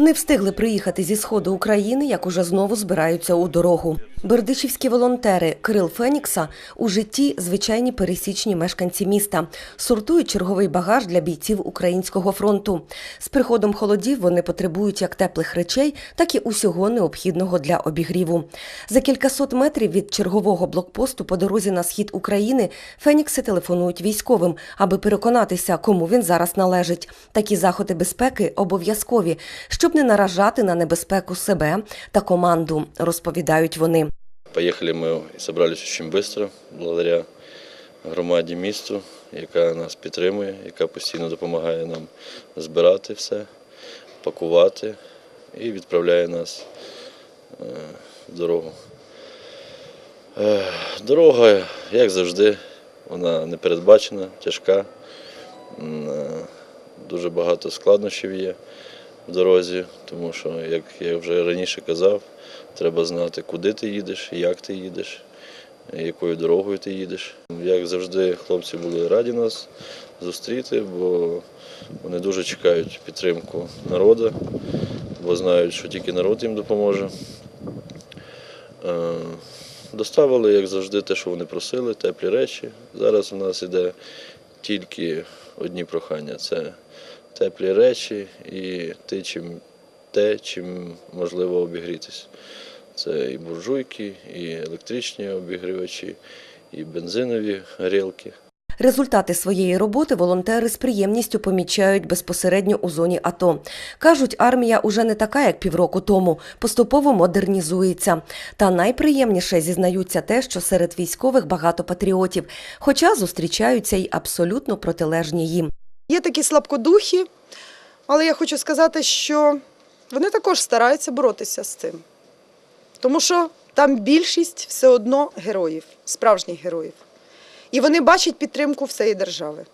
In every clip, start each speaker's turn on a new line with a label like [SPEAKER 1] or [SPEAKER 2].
[SPEAKER 1] Не встигли приїхати зі сходу України, як уже знову збираються у дорогу. Бердичівські волонтери Кирил Фенікса у житті звичайні пересічні мешканці міста сортують черговий багаж для бійців українського фронту. З приходом холодів вони потребують як теплих речей, так і усього необхідного для обігріву. За кількасот метрів від чергового блокпосту по дорозі на схід України Фенікси телефонують військовим, аби переконатися, кому він зараз належить. Такі заходи безпеки обов'язкові, щоб не наражати на небезпеку себе та команду, розповідають вони.
[SPEAKER 2] Поехали мы и собрались очень быстро, благодаря громаді місту, яка нас підтримує, яка постійно допомагає нам збирати все, пакувати і відправляє нас е, в дорогу. Е, Дорога, як завжди, вона непередбачена, тяжка. Е, Дуже багато складнощів є в дорозі, тому що, як я вже раніше казав, треба знати, куди ти їдеш, як ти їдеш, якою дорогою ти їдеш. Як завжди, хлопці були раді нас зустріти, бо вони дуже чекають підтримку народу, бо знають, що тільки народ їм допоможе. Е, Доставили, як завжди, те, що вони просили, теплі речі. Зараз у нас іде тільки одні прохання це теплі речі і те, чим, те, чим можливо обігрітися. Це і буржуйки, і електричні обігрівачі, і бензинові горілки.
[SPEAKER 1] Результати своєї роботи волонтери з приємністю помічають безпосередньо у зоні АТО. Кажуть, армія уже не така, як півроку тому, поступово модернізується. Та найприємніше зізнаються те, що серед військових багато патріотів, хоча зустрічаються й абсолютно протилежні їм.
[SPEAKER 3] Є такі слабкодухі, але я хочу сказати, що вони також стараються боротися з цим. Тому що там більшість все одно героїв, справжніх героїв. І вони бачать підтримку всієї держави.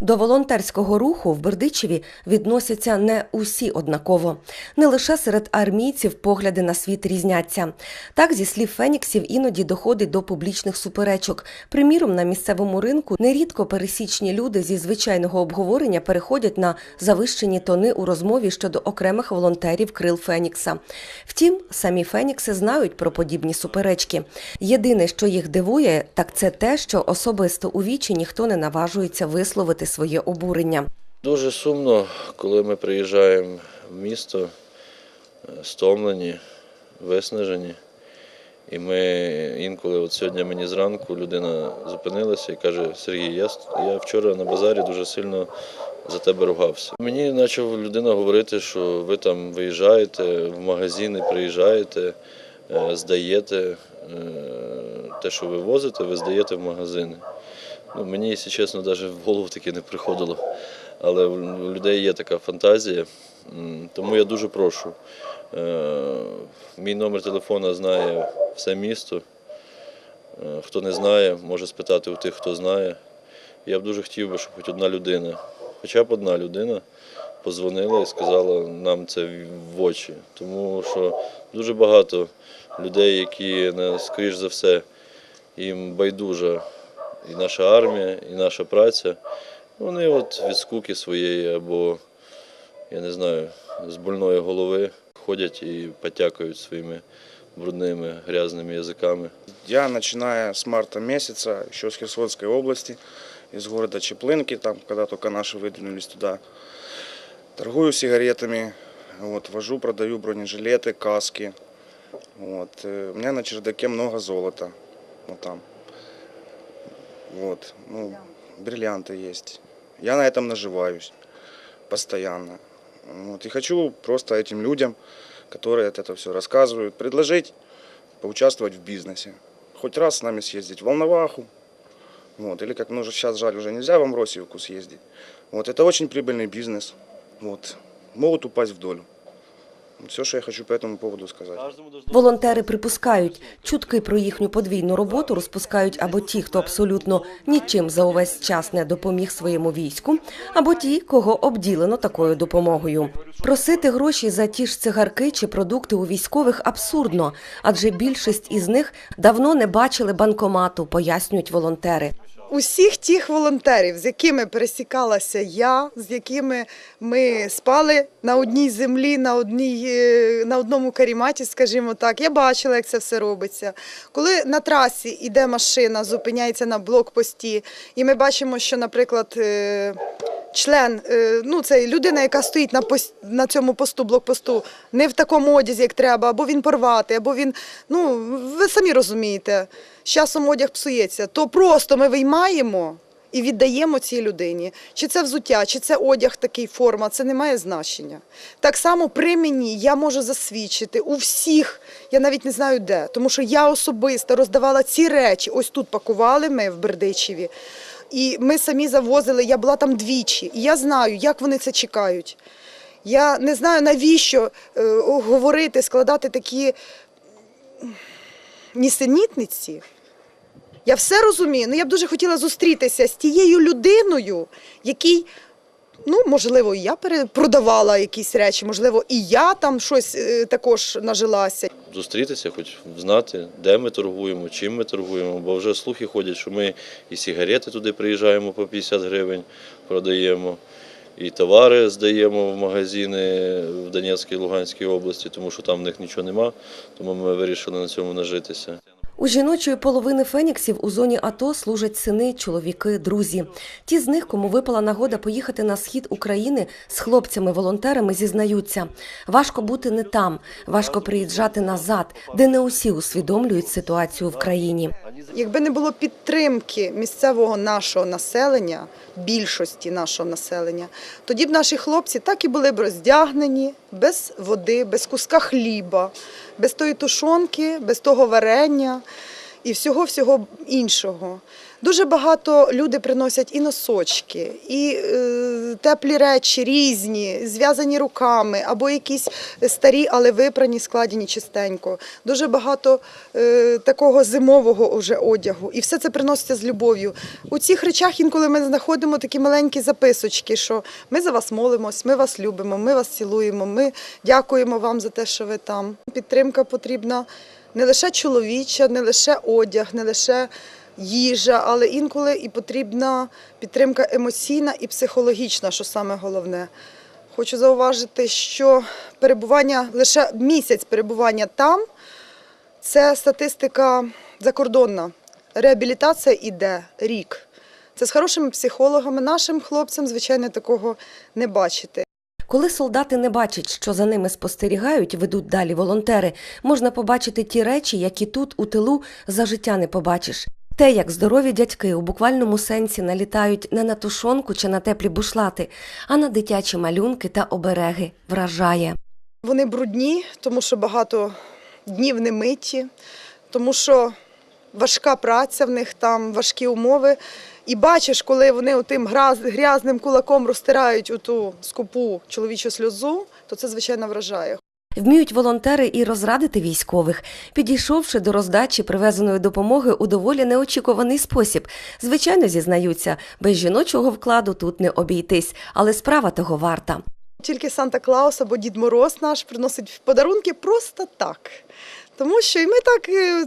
[SPEAKER 1] До волонтерського руху в Бердичеві відносяться не усі однаково. Не лише серед армійців погляди на світ різняться. Так, зі слів Феніксів, іноді доходить до публічних суперечок. Приміром, на місцевому ринку нерідко пересічні люди зі звичайного обговорення переходять на завищені тони у розмові щодо окремих волонтерів Крил Фенікса. Втім, самі Фенікси знають про подібні суперечки. Єдине, що їх дивує, так це те, що особисто у вічі ніхто не наважується висловити своє обурення.
[SPEAKER 2] Дуже сумно, коли ми приїжджаємо в місто е, стомлені, виснажені. І ми інколи, от сьогодні мені зранку людина зупинилася і каже: Сергій, я, я вчора на базарі дуже сильно за тебе ругався. Мені почав людина говорити, що ви там виїжджаєте в магазини, приїжджаєте, е, здаєте е, те, що ви возите, ви здаєте в магазини. Ну, мені, якщо чесно, навіть в голову таке не приходило. Але у людей є така фантазія. Тому я дуже прошу. Е, Мій номер телефона знає все місто. Е, Хто не знає, може спитати у тих, хто знає. Я б дуже хотів би, щоб хоч одна людина, хоча б одна людина позвонила і сказала нам це в очі. Тому що дуже багато людей, які, скоріш за все, їм байдужа і наша армія, і наша праця. Вони от від скуки своєї або, я не знаю, з больної голови ходять і потякають своїми брудними грязними язиками.
[SPEAKER 4] Я, начиная с марта месяца, еще с Херсонской области, из города Чеплынки, там, когда только наши выдвинулись туда, торгую сигаретами, вот, вожу, продаю бронежилеты, каски. Вот. э, У меня на чердаке много золота, вот там. Вот, ну, бриллианты есть. Я на этом наживаюсь постоянно. Вот. И хочу просто этим людям, которые это все рассказывают, предложить поучаствовать в бизнесе. Хоть раз с нами съездить в Волноваху. Вот. Или как ну, сейчас жаль, уже нельзя в Амросиевку съездить. Вот. Это очень прибыльный бизнес. Вот. Могут упасть в долю. Все, что я хочу по этому поводу сказать.
[SPEAKER 1] Волонтери припускають, чутки про їхню подвійну роботу розпускають або ті, хто абсолютно нічим за увесь час не допоміг своєму війську, або ті, кого обділено такою допомогою. Просити гроші за ті ж цигарки чи продукти у військових абсурдно, адже більшість із них давно не бачили банкомату, пояснюють волонтери.
[SPEAKER 3] Усіх тих волонтерів, з якими пересікалася я, з якими ми спали на одній землі, на, одній, е, на одному каріматі, скажімо так, я бачила, як це все робиться. Коли на трасі йде машина, зупиняється на блокпості, і ми бачимо, що, наприклад, е, член, е, ну це людина, яка стоїть на пос- на цьому посту, блокпосту, не в такому одязі, як треба, або він порватий, або він, ну ви самі розумієте, з часом одяг псується, то просто ми виймаємо. І віддаємо цій людині. Чи це взуття, чи це одяг такий форма, це не має значення. Так само при мені я можу засвідчити у всіх, я навіть не знаю де, тому що я особисто роздавала ці речі. Ось тут пакували ми в Бердичеві. І ми самі завозили, я була там двічі. І я знаю, як вони це чекають. Я не знаю, навіщо е, говорити, складати такі нісенітниці. Я все розумію. Ну я б дуже хотіла зустрітися з тією людиною, якій, ну, можливо, і я перепродавала якісь речі, можливо, і я там щось е, також нажилася.
[SPEAKER 2] Зустрітися, хоч знати, де ми торгуємо, чим ми торгуємо, бо вже слухи ходять, що ми і сигарети туди приїжджаємо по 50 гривень, продаємо, і товари здаємо в магазини в Донецькій і Луганській області, тому що там в них нічого нема, тому ми вирішили на цьому нажитися.
[SPEAKER 1] У жіночої половини феніксів у зоні АТО служать сини, чоловіки, друзі. Ті з них, кому випала нагода поїхати на схід України з хлопцями-волонтерами, зізнаються. Важко бути не там, важко приїжджати назад, де не усі усвідомлюють ситуацію в країні.
[SPEAKER 3] Якби не було підтримки місцевого нашого населення, більшості нашого населення, тоді б наші хлопці так і були б роздягнені, без води, без куска хліба, без тої тушонки, без того варення і всього-всього іншого. Дуже багато люди приносять і носочки, і е, теплі речі різні, зв'язані руками, або якісь старі, але випрані, складені чистенько. Дуже багато е, такого зимового уже одягу. І все це приноситься з любов'ю. У цих речах інколи ми знаходимо такі маленькі записочки, що ми за вас молимось, ми вас любимо, ми вас цілуємо, ми дякуємо вам за те, що ви там. Підтримка потрібна не лише чоловіча, не лише одяг, не лише їжа, але інколи і потрібна підтримка емоційна і психологічна, що саме головне. Хочу зауважити, що перебування лише місяць перебування там це статистика закордонна. Реабілітація іде рік. Це з хорошими психологами. Нашим хлопцям, звичайно, такого не бачити.
[SPEAKER 1] Коли солдати не бачать, що за ними спостерігають, ведуть далі волонтери, можна побачити ті речі, які тут у тилу за життя не побачиш. Те, як здорові дядьки у буквальному сенсі налітають не на тушонку чи на теплі бушлати, а на дитячі малюнки та обереги, вражає.
[SPEAKER 3] Вони брудні, тому що багато днів не миті, тому що важка праця в них там, важкі умови. І бачиш, коли вони тим грязним кулаком розтирають оту скупу чоловічу сльозу, то це звичайно вражає.
[SPEAKER 1] Вміють волонтери і розрадити військових, підійшовши до роздачі привезеної допомоги у доволі неочікуваний спосіб. Звичайно, зізнаються, без жіночого вкладу тут не обійтись, але справа того варта.
[SPEAKER 3] Тільки Санта Клаус або Дід Мороз наш приносить подарунки просто так. Тому що і ми так, е,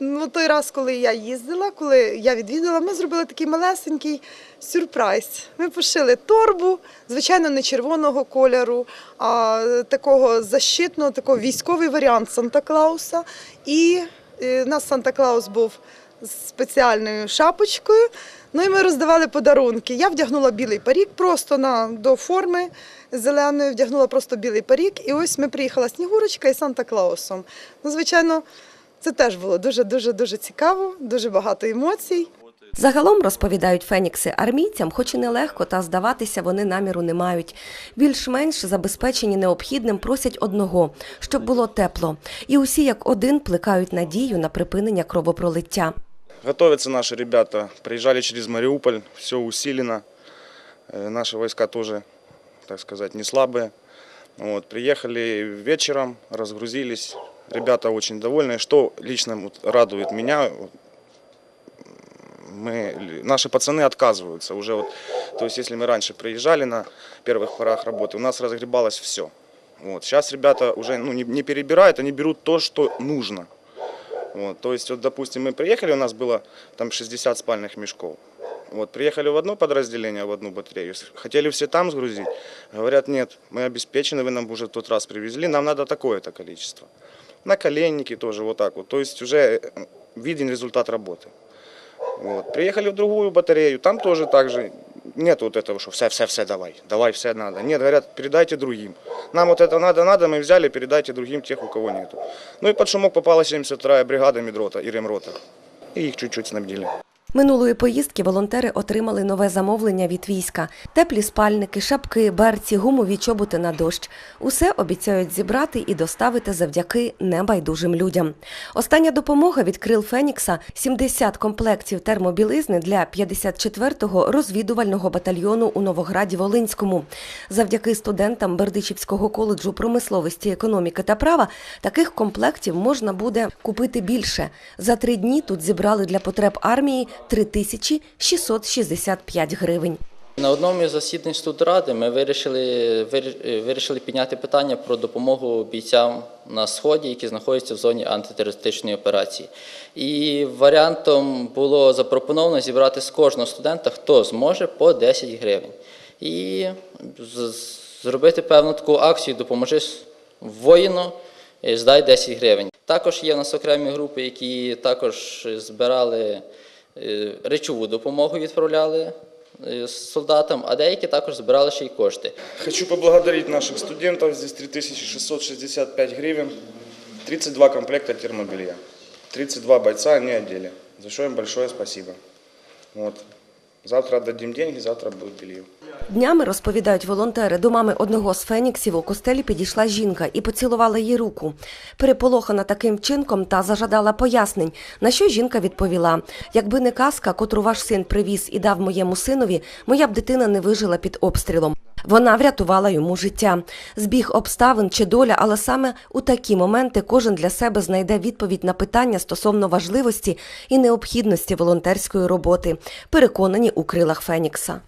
[SPEAKER 3] ну, той раз, коли я їздила, коли я відвідала, ми зробили такий малесенький сюрприз. Ми пошили торбу, звичайно, не червоного кольору, а такого защитного, такого військовий варіант Санта Клауса. І е, у нас Санта Клаус був з спеціальною шапочкою. Ну і ми роздавали подарунки. Я вдягнула білий парік просто на, до форми зеленої, вдягнула просто білий парік. І ось ми приїхала Снігурочка і Санта Клаусом. Ну, звичайно, це теж було дуже дуже дуже цікаво, дуже багато емоцій.
[SPEAKER 1] Загалом розповідають фенікси армійцям, хоч і нелегко, та здаватися вони наміру не мають. Більш-менш забезпечені необхідним просять одного, щоб було тепло. І усі як один плекають надію на припинення кровопролиття.
[SPEAKER 4] Готовятся наши ребята. Приезжали через Мариуполь, все усилено. Э, Наши войска тоже, так сказать, не слабые. Вот, приехали вечером, разгрузились. Ребята очень довольны. Что лично радует меня, мы, наши пацаны отказываются уже. Вот, то есть, если мы раньше приезжали на первых порах работы, у нас разгребалось все. Вот, сейчас ребята уже ну, не, не перебирают, они берут то, что нужно. Вот, то есть, вот, допустим, мы приехали, у нас было там 60 спальных мешков. Вот, приехали в одно подразделение, в одну батарею, с- хотели все там сгрузить. Говорят, нет, мы обеспечены, вы нам уже в тот раз привезли, нам надо такое-то количество. Наколенники тоже вот так вот. То есть уже э, виден результат работы. Вот. Приехали в другую батарею, там тоже так же. Нет вот этого, что все-все-все давай, давай все надо. Нет, говорят, передайте другим. Нам вот это надо, надо, мы взяли, передайте другим тех, у кого нету. Ну и под шумок попала 72-я бригада Медрота и Ремрота. И их чуть-чуть снабдили.
[SPEAKER 1] Минулої поїздки волонтери отримали нове замовлення від війська: теплі спальники, шапки, берці, гумові чоботи на дощ. Усе обіцяють зібрати і доставити завдяки небайдужим людям. Остання допомога від крил Фенікса 70 комплектів термобілизни для 54-го розвідувального батальйону у Новограді Волинському. Завдяки студентам Бердичівського коледжу промисловості, економіки та права таких комплектів можна буде купити більше. За три дні тут зібрали для потреб армії 3665 гривень.
[SPEAKER 5] На одному із засідань студради ми вирішили, вирішили підняти питання про допомогу бійцям на сході, які знаходяться в зоні антитерористичної операції. І варіантом було запропоновано зібрати з кожного студента, хто зможе, по 10 гривень. І зробити певну таку акцію Допоможи воїну, здай 10 гривень. Також є в нас окремі групи, які також збирали речову допомогу, відправляли е, солдатам, а деякі також збирали ще й кошти.
[SPEAKER 4] Хочу поблагодарити наших студентів. Здесь 3665 гривень, 32 комплекта термобелья. 32 бойця не одели. За що їм большое спасибо. Вот. Завтра отдадим деньги, завтра будет белье.
[SPEAKER 1] Днями розповідають волонтери. До мами одного з феніксів у костелі підійшла жінка і поцілувала їй руку. Переполохана таким вчинком та зажадала пояснень. На що жінка відповіла: якби не казка, котру ваш син привіз і дав моєму синові, моя б дитина не вижила під обстрілом. Вона врятувала йому життя. Збіг обставин чи доля, але саме у такі моменти кожен для себе знайде відповідь на питання стосовно важливості і необхідності волонтерської роботи. Переконані у крилах Фенікса.